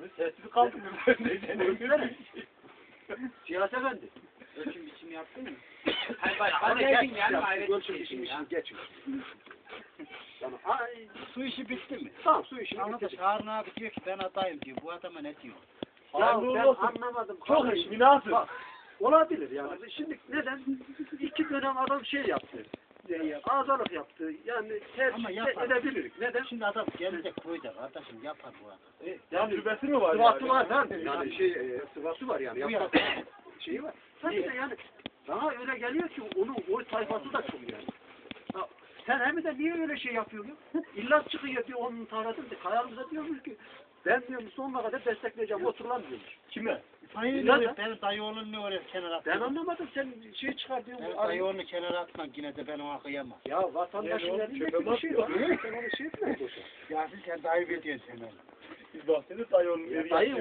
Hani sessiz kaldım. Konuşsana. Siyasi efendi. Ölçüm biçim yaptın mı? Hayır bak Hadi bana geç. geldin yani Ya, hayret işin şey ya. işini geç. Tamam. Ay, Su işi bitti mi? tamam su işini da bitirdik. Harun abi diyor ki ben adayım diyor. Bu adama ne diyor? Ya Hayırlı ben olsun. anlamadım. Çok münasır. Bak, olabilir yani. Şimdi neden? İki dönem adam şey yaptı. Azalık yaptı. Yani Ama tercih yapar. edebiliriz. Neden? Şimdi adam gelecek koyacak kardeşim yapar bu adam. Yani tübesi mi var? Sıvatı yani? var lan. Yani şey, e, sıvatı var yani. Yapar. şeyi var. Sadece yani bana öyle geliyor ki onun oy sayfası da çok yani. Ha, sen hem de niye öyle şey yapıyorsun? İlla çıkıyor diyor onun taratın da kayalımıza diyormuş ki ben diyorum sonuna kadar destekleyeceğim oturulan diyormuş. Kime? İlla ne da- Benim dayı oğlum ne oraya kenara Ben atıyor? anlamadım sen şey çıkar diyorsun. Benim dayı oğlunu kenara atma yine de ben ona kıyamam. Ya vatandaşın elinde bir şey var. Sen onu şey etme boşa. Ya sen ayıp ediyorsun sen öyle. Biz bahsediyoruz dayı oğlum. Dayı